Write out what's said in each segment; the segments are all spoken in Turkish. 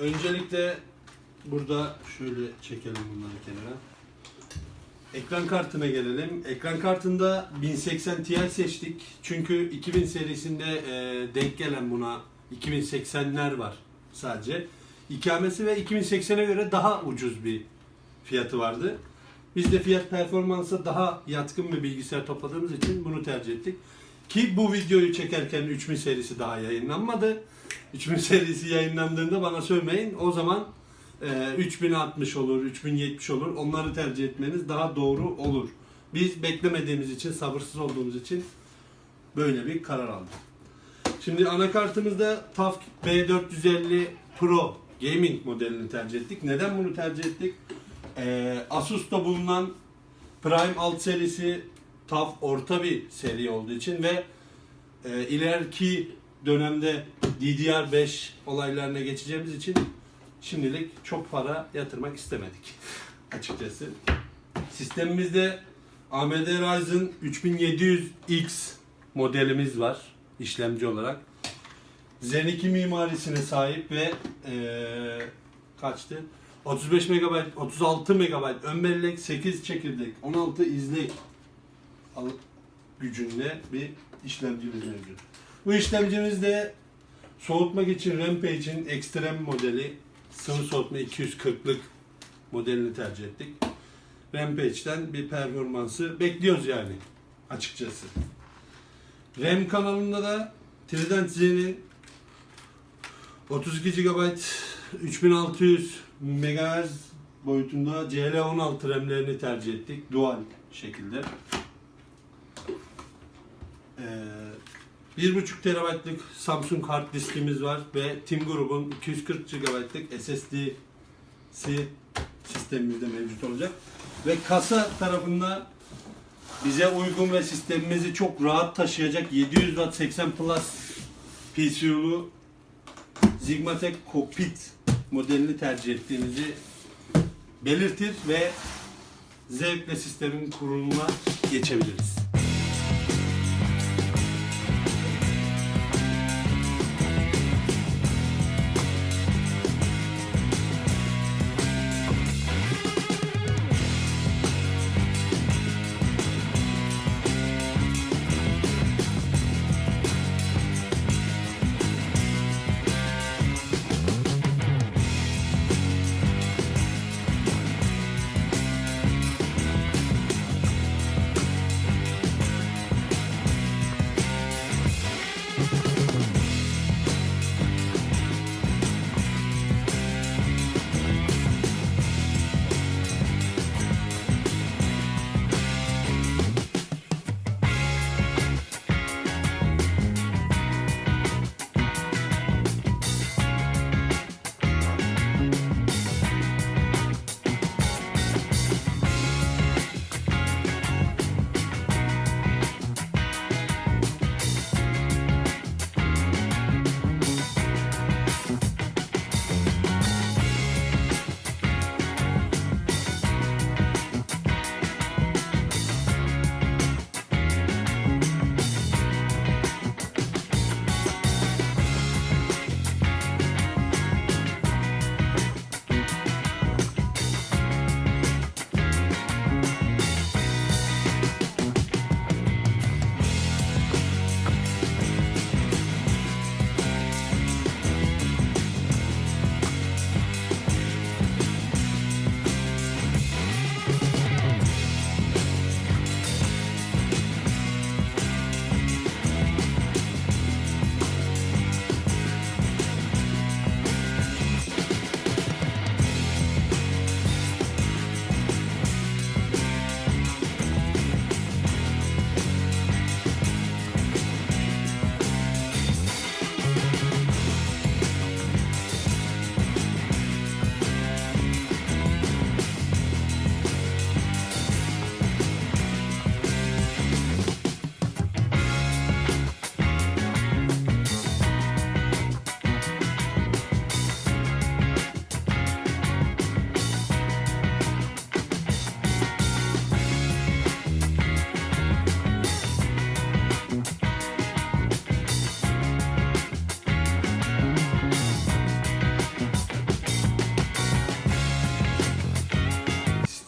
öncelikle burada şöyle çekelim bunları kenara. Ekran kartına gelelim. Ekran kartında 1080 Ti seçtik. Çünkü 2000 serisinde e, denk gelen buna 2080'ler var sadece. İkamesi ve 2080'e göre daha ucuz bir fiyatı vardı. Biz de fiyat performansa daha yatkın bir bilgisayar topladığımız için bunu tercih ettik. Ki bu videoyu çekerken 3000 serisi daha yayınlanmadı. 3000 serisi yayınlandığında bana söylemeyin. O zaman e, 3060 olur, 3070 olur. Onları tercih etmeniz daha doğru olur. Biz beklemediğimiz için, sabırsız olduğumuz için böyle bir karar aldık. Şimdi anakartımızda TUF B450 Pro Gaming modelini tercih ettik. Neden bunu tercih ettik? Ee, Asus'ta bulunan Prime alt serisi TUF orta bir seri olduğu için ve e, ileriki dönemde DDR5 olaylarına geçeceğimiz için şimdilik çok para yatırmak istemedik açıkçası. Sistemimizde AMD Ryzen 3700X modelimiz var işlemci olarak. Zen 2 mimarisine sahip ve eee, kaçtı? 35 MB, 36 MB ön bellek, 8 çekirdek, 16 izlek gücünde bir işlemcimiz mevcut. Bu işlemcimiz de soğutmak için Rampage'in Extreme modeli sıvı soğutma 240'lık modelini tercih ettik. Rampage'den bir performansı bekliyoruz yani açıkçası. RAM kanalında da Trident Z'nin 32 GB 3600 MHz boyutunda CL16 RAM'lerini tercih ettik. Dual şekilde. Ee, 1.5 TB'lık Samsung hard diskimiz var ve Tim Group'un 240 GB'lık SSD'si sistemimizde mevcut olacak. Ve kasa tarafında bize uygun ve sistemimizi çok rahat taşıyacak 700 Watt 80 Plus PCU'lu Sigmatek Cockpit modelini tercih ettiğimizi belirtir ve zevkle sistemin kurulumuna geçebiliriz.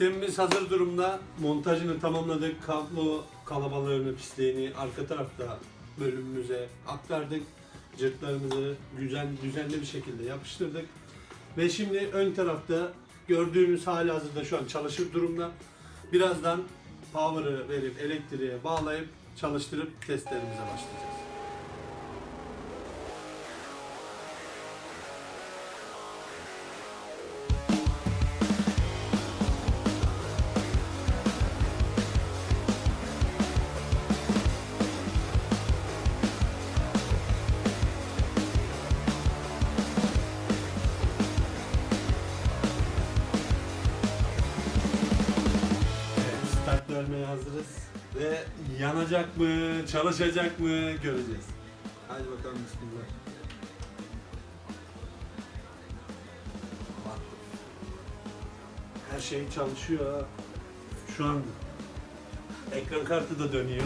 Sistemimiz hazır durumda. Montajını tamamladık. Kablo kalabalığını, pisliğini arka tarafta bölümümüze aktardık. Cırtlarımızı güzel, düzenli bir şekilde yapıştırdık. Ve şimdi ön tarafta gördüğünüz hali hazırda şu an çalışır durumda. Birazdan power'ı verip elektriğe bağlayıp çalıştırıp testlerimize başlayacağız. Yanacak mı, çalışacak mı göreceğiz. Hadi bakalım bismillah. Her şey çalışıyor ha. Şu an ekran kartı da dönüyor.